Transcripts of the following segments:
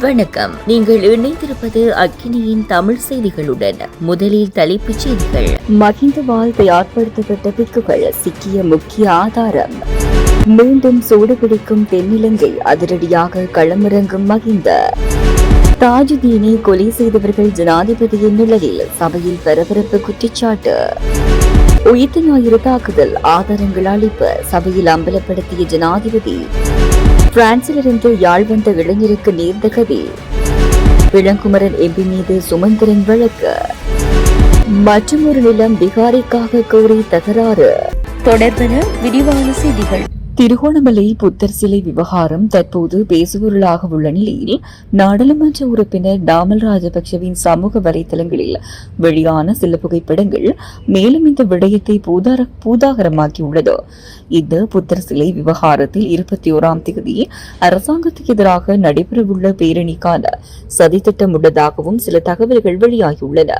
வணக்கம். நீங்கள் இணைந்திருப்பது அக்கினியின் தமிழ் செய்திகளுடன். முதலில் தலைப்புச் செய்திகள். மகிந்தவால் தயார்படுத்தப்பட்ட பிக்குகள் சிக்கிய முக்கிய ஆதாரம். மீண்டும் சூடுபிடிக்கும் தென்னிலங்கை அதிரடியாக களமிறங்கும் மகிந்த. தாஜுதீனை கொலை செய்தவர்கள் ஜனாதிபதியின் நிலையில் சபையில் பரபரப்பு குற்றச்சாட்டு. உயிர்த்த ஞாயிறு தாக்குதல் ஆதாரங்கள் அளிப்பு சபையில் அம்பலப்படுத்திய ஜனாதிபதி. பிரான்சிலிருந்து யாழ் வந்த இளைஞருக்கு நேர்ந்த கதி இளங்குமரன் எம்பி மீது சுமந்திரன் வழக்கு. ஒரு நிலம் பிகாரிக்காக கோரி தகராறு. தொடர்பென விரிவான செய்திகள். திருகோணமலை புத்தர் சிலை விவகாரம் தற்போது பேசுபொருளாக உள்ள நிலையில் நாடாளுமன்ற உறுப்பினர் டாமல் ராஜபக்சவின் சமூக வலைதளங்களில் வெளியான சில புகைப்படங்கள் மேலும் இந்த விடயத்தை பூதார பூதாகரமாக்கியுள்ளது. இந்த புத்தர் சிலை விவகாரத்தில் இருபத்தி ஓராம் தேதி அரசாங்கத்துக்கு எதிராக நடைபெறவுள்ள பேரணிக்கான சதித்திட்டம் உள்ளதாகவும் சில தகவல்கள் வெளியாகியுள்ளன.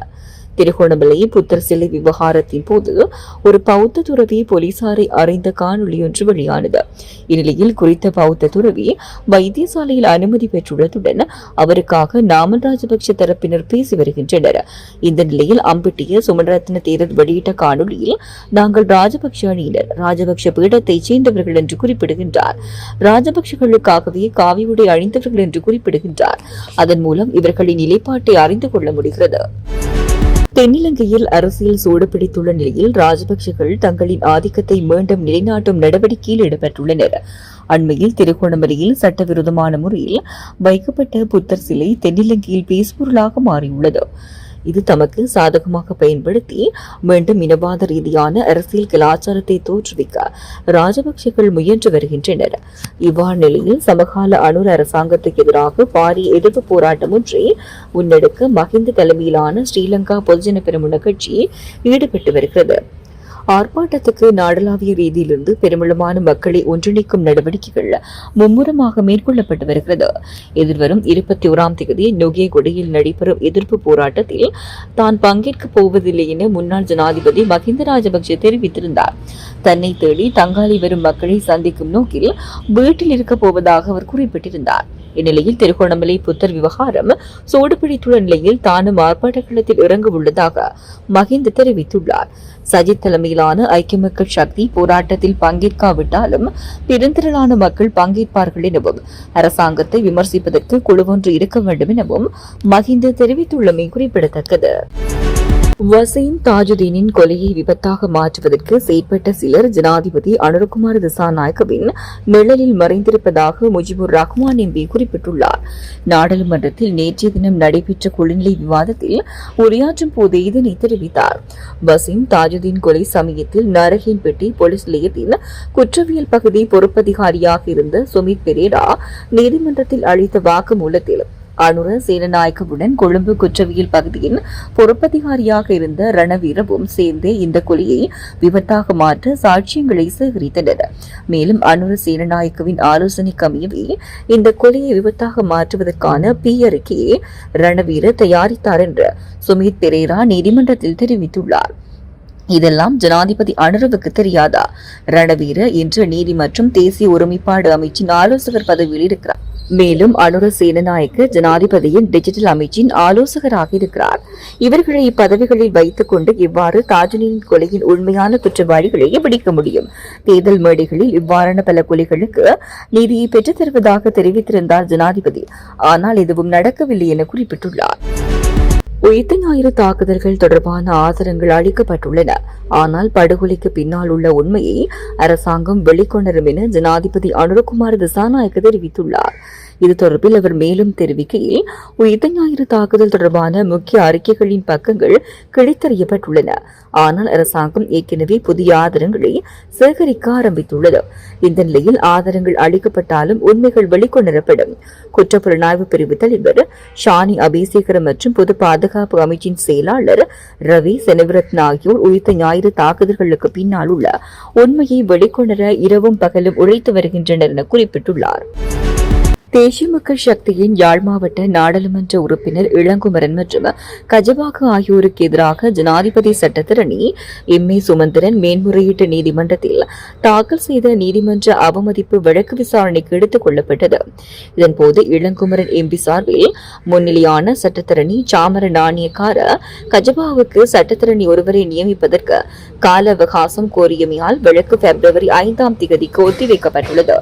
திருகோணமலை புத்தர் சிலை விவகாரத்தின் போது ஒரு பௌத்த துறவி போலீசாரை அறிந்த காணொலி ஒன்று வெளியானது. இந்நிலையில் குறித்த பௌத்த துறவி வைத்தியசாலையில் அனுமதி பெற்றுள்ளதுடன் அவருக்காக நாமல் ராஜபக்ஷ தரப்பினர் பேசி வருகின்றனர். இந்த நிலையில் அம்பிட்டிய சுமன்ரத்ன தேரர் வெளியிட்ட காணொலியில் நாங்கள் ராஜபக்ஷ அணியினர் ராஜபக்ஷ பீடத்தைச் சேர்ந்தவர்கள் என்று குறிப்பிடுகின்றார். ராஜபக்ஷகளுக்காகவே காவி உடை அணிந்தவர்கள் என்று குறிப்பிடுகின்றார். அதன் மூலம் இவர்களின் நிலைப்பாட்டை அறிந்து கொள்ள முடிகிறது. தென்னிலங்கையில் அரசியல் சூடு பிடித்துள்ள நிலையில் ராஜபக்சேகள் தங்களின் ஆதிக்கத்தை மீண்டும் நிலைநாட்டும் நடவடிக்கையில் ஈடுபட்டுள்ளனர். அண்மையில் திருகோணமலையில் சட்டவிரோதமான முறையில் வைக்கப்பட்ட புத்தர் சிலை தென்னிலங்கையில் பேசுபொருளாக மாறியுள்ளது. இது தமக்கு சாதகமாக பயன்படுத்தி மீண்டும் இனவாத ரீதியான அரசியல் கலாச்சாரத்தை தோற்றுவிக்க ராஜபக்சேக்கள் முயன்று வருகின்றனர். இவ்வாறு நிலையில் சமகால அனுர் அரசாங்கத்துக்கு எதிராக பாரிய எதிர்ப்பு போராட்டம் ஒன்றை முன்னெடுக்க மஹிந்த தலைமையிலான ஸ்ரீலங்கா பொதுஜன பெருமுன கட்சி ஈடுபட்டு வருகிறது. ஆர்ப்பாட்டத்துக்கு நாடளாவிய ரீதியிலிருந்து பெருமிளமான மக்களை ஒன்றிணைக்கும் நடவடிக்கைகள் மும்முரமாக மேற்கொள்ளப்பட்டு வருகிறது. எதிர்வரும் இருபத்தி ஓராம் தேதி நொகேகுடியில் நடைபெறும் எதிர்ப்பு போராட்டத்தில் தான் பங்கேற்கப் போவதில்லை என முன்னாள் ஜனாதிபதி மஹிந்த ராஜபக்சே தெரிவித்திருந்தார். தன்னை தேடி தங்காளி வரும் மக்களை சந்திக்கும் நோக்கில் வீட்டில் இருக்கப் போவதாக அவர் குறிப்பிட்டிருந்தார். இந்நிலையில் திருகோணமலை புத்தர் விவகாரம் சூடுபிடித்துள்ள நிலையில் தானும் ஆர்ப்பாட்ட களத்தில் இறங்க உள்ளதாக மஹிந்த தெரிவித்துள்ளார். சஜித் தலைமையிலான ஐக்கிய மக்கள் சக்தி போராட்டத்தில் பங்கேற்காவிட்டாலும் பெருந்திரளான மக்கள் பங்கேற்பார்கள் எனவும் அரசாங்கத்தை விமர்சிப்பதற்கு குழுவொன்று இருக்க வேண்டும் எனவும் மஹிந்த தெரிவித்துள்ளமை குறிப்பிடத்தக்கது. வசீம் தாஜுதீனின் கொலையை விபத்தாக மாற்றுவதற்கு செயற்பட்ட சிலர் ஜனாதிபதி அனுரகுமார் திசாநாயக்கவின் நிழலில் மறைந்திருப்பதாக முஜிபுர் ரஹ்மான் எம்பி குறிப்பிட்டுள்ளார். நாடாளுமன்றத்தில் நேற்றைய தினம் நடைபெற்ற குழுநிலை விவாதத்தில் உரையாற்றும் போதே இதனை தெரிவித்தார். வசீம் தாஜுதீன் கொலை சமயத்தில் நரகின்பெட்டி போலீஸ் நிலையத்தின் குற்றவியல் பகுதி பொறுப்பதிகாரியாக இருந்த சுமித் பெரேரா நீதிமன்றத்தில் அளித்த வாக்குமூலத்தில் அனுர சேனநாயக்கவுடன் கொழும்பு குற்றவியல் பகுதியின் பொறுப்பதிகாரியாக இருந்த ரணவீரவும் சேர்ந்தே இந்த கொலையை விபத்தாக மாற்ற சாட்சியங்களை சேகரித்தனர். மேலும் அனுர சேனநாயக்கவின் ஆலோசனை அமையவே இந்த கொலையை விபத்தாக மாற்றுவதற்கான பி அறிக்கையை ரணவீர தயாரித்தார் என்று சுமித் பெரேரா நீதிமன்றத்தில் தெரிவித்துள்ளார். இதெல்லாம் ஜனாதிபதி அனுரவுக்கு தெரியாதா? ரணவீர இன்று நீதி மற்றும் தேசிய ஒருமைப்பாடு அமைச்சின் ஆலோசகர் பதவியில் இருக்கிறார். மேலும் அனுர சேனநாயக்க ஜனாதிபதியின் டிஜிட்டல் அமைச்சின் ஆலோசகராக இருக்கிறார். இவர்களை இப்பதவிகளில் வைத்துக் கொண்டு இவ்வாறு தாஜுனின் கொலையின் உண்மையான குற்றவாளிகளை பிடிக்க முடியும். தேர்தல் மேடைகளில் இவ்வாறான பல கொலைகளுக்கு நீதியை பெற்றுத் தருவதாக தெரிவித்திருந்தார் ஜனாதிபதி. ஆனால் எதுவும் நடக்கவில்லை என குறிப்பிட்டுள்ளார். எத்தனாயிரம் ஞாயிறு தாக்குதல்கள் தொடர்பான ஆதாரங்கள் அளிக்கப்பட்டுள்ளன. ஆனால் படுகொலைக்கு பின்னால் உள்ள உண்மையை அரசாங்கம் வெளிக்கொணரும் என ஜனாதிபதி அனுரகுமார் திசாநாயக்க தெரிவித்துள்ளார். இது தொடர்பில் அவர் மேலும் தெரிவிக்கையில் உயிர் ஞாயிறு தாக்குதல் தொடர்பான முக்கிய அறிக்கைகளின் பக்கங்கள் கிழித்தறியப்பட்டுள்ளன. ஆனால் அரசாங்கம் ஏற்கனவே புதிய ஆதாரங்களை சேகரிக்க ஆரம்பித்துள்ளது. இந்த நிலையில் ஆதாரங்கள் அளிக்கப்பட்டாலும் உண்மைகள் வெளிக்கொணரப்படும். குற்றப்புலனாய்வு பிரிவு தலைவர் ஷானி அபிசேகரம் மற்றும் பொது பாதுகாப்பு அமைச்சின் செயலாளர் ரவி செனவிரத்ன ஆகியோர் உயிர்த்த ஞாயிறு தாக்குதல்களுக்கு பின்னால் உள்ள உண்மையை வெளிக்கொணர இரவும் பகலும் உழைத்து வருகின்றனர் என குறிப்பிட்டுள்ளார். தேசிய மக்கள் சக்தியின் யாழ் மாவட்ட நாடாளுமன்ற உறுப்பினர் இளங்குமரன் மற்றும் கஜபாகு ஆகியோருக்கு எதிராக ஜனாதிபதி சட்டத்திரணி எம் ஏ சுமந்திரன் மேன்முறையீட்டு நீதிமன்றத்தில் தாக்கல் செய்த நீதிமன்ற அவமதிப்பு வழக்கு விசாரணைக்கு எடுத்துக் கொள்ளப்பட்டது. இதன்போது இளங்குமரன் எம்பி சார்பில் முன்னிலையான சட்டத்திரணி சாமர நாணயக்கார கஜபாவுக்கு சட்டத்திரணி ஒருவரை நியமிப்பதற்கு கால அவகாசம் கோரியமையால் வழக்கு பிப்ரவரி ஐந்தாம் தேதிக்கு ஒத்திவைக்கப்பட்டுள்ளது.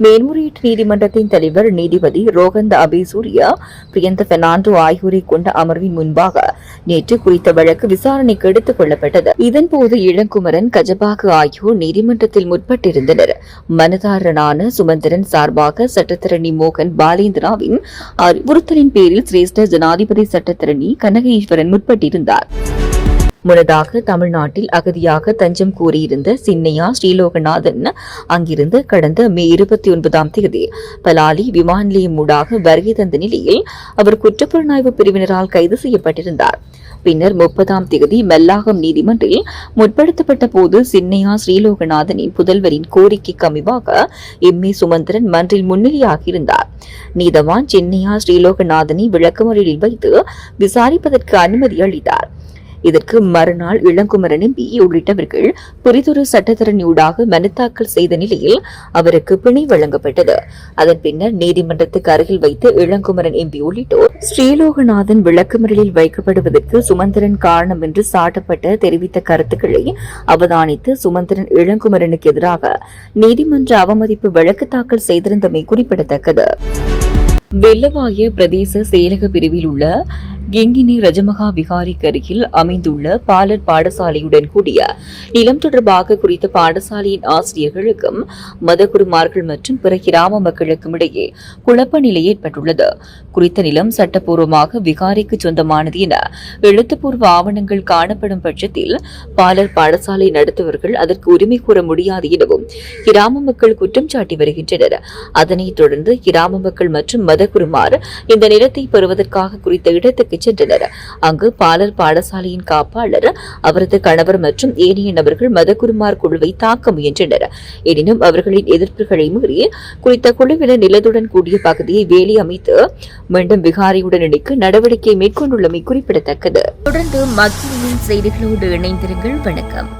மேன்முறையீட்டு நீதிமன்றத்தின் தலைவர் நீதிபதி ரோகந்த அபிசூர்யா பிரியந்த பெர்னாண்டோ ஆகியோரை கொண்ட அமர்வின் முன்பாக நேற்று குறித்த வழக்கு விசாரணைக்கு எடுத்துக் கொள்ளப்பட்டது. இதன்போது இளங்குமரன் கஜபாகு ஆகியோர் நீதிமன்றத்தில் முற்பட்டிருந்தனர். மனதாரனான சுமந்திரன் சார்பாக சட்டத்தரணி மோகன் பாலேந்திராவின் அறிவுறுத்தலின் பேரில் சிரேஷ்ட ஜனாதிபதி சட்டத்தரணி கனகேஸ்வரன் முற்பட்டிருந்தார். முன்னதாக தமிழ்நாட்டில் அகதியாக தஞ்சம் கூறியிருந்த சின்னையா ஸ்ரீலோகநாதன் அங்கிருந்து கடந்த மே இருபத்தி ஒன்பதாம் தேதி பலாலி விமான நிலையம் ஊடாக வருகை தந்த நிலையில் அவர் குற்றப்புலனாய்வு பிரிவினரால் கைது செய்யப்பட்டிருந்தார். பின்னர் முப்பதாம் தேதி மெல்லாகம் நீதிமன்றில் முற்படுத்தப்பட்ட போது சின்னையா ஸ்ரீலோகநாதனின் புதல்வரின் கோரிக்கைக்கு அமைவாக எம் ஏ சுமந்திரன் மன்றில் முன்னிலையாகியிருந்தார். நீதவான் சின்னையா ஸ்ரீலோகநாதனை விளக்கமறியலில் வைத்து விசாரிப்பதற்கு அனுமதி அளித்தார். இதற்கு மறுநாள் இளங்குமரன் எம்பி உள்ளிட்டவர்கள் புரிதொரு சட்டத்தரணியூடாக மனு தாக்கல் செய்த நிலையில் அவருக்கு பிணை வழங்கப்பட்டது. அதன் பின்னர் நீதிமன்றத்துக்கு அருகில் வைத்து இளங்குமரன் எம்பி உள்ளிட்டோர் ஸ்ரீலோகநாதன் விளக்குமரலில் வைக்கப்படுவதற்கு சுமந்திரன் காரணம் என்று சாட்டப்பட்ட தெரிவித்த கருத்துக்களை அவதானித்து சுமந்திரன் இளங்குமரனுக்கு எதிராக நீதிமன்ற அவமதிப்பு வழக்கு தாக்கல் செய்திருந்தமை குறிப்பிடத்தக்கது. வெள்ளவாய பிரதேச செயலக பிரிவில் உள்ள கிங்கினி ரஜமகா விகாரிக்கு அருகில் அமைந்துள்ள பாலர் பாடசாலையுடன் கூடிய நிலம் தொடர்பாக குறித்த பாடசாலையின் ஆசிரியர்களுக்கும் மதகுருமார்கள் மற்றும் பிற கிராம மக்களுக்கும் இடையே குழப்ப நிலை ஏற்பட்டுள்ளது. குறித்த நிலம் சட்டப்பூர்வமாக விகாரிக்கு சொந்தமானது என எழுத்துப்பூர்வ ஆவணங்கள் காணப்படும் பட்சத்தில் பாலர் பாடசாலை நடத்துவர்கள் அதற்கு உரிமை கூற முடியாது எனவும் கிராம மக்கள் குற்றம் சாட்டி வருகின்றனர். அதனைத் தொடர்ந்து கிராம மக்கள் மற்றும் மதகுருமார் இந்த நிலத்தை பெறுவதற்காக குறித்த இடத்துக்கு சென்றனர். அங்கு பாலர் பாடசாலையின் காப்பாளர் அவரது கணவர் மற்றும் ஏனைய நபர்கள் மதகுருமார் குழுவை தாக்க முயன்றனர். எனினும் அவர்களின் எதிர்ப்புகளை மீறி குறித்த குழுவினர் நிலத்துடன் கூடிய பகுதியை வேலி அமைத்து மீண்டும் விகாரியுடன் இணைக்க நடவடிக்கை மேற்கொண்டுள்ளமை குறிப்பிடத்தக்கது. தொடர்ந்து மத்தியின் செய்திகளோடு இணைந்திருங்கள். வணக்கம்.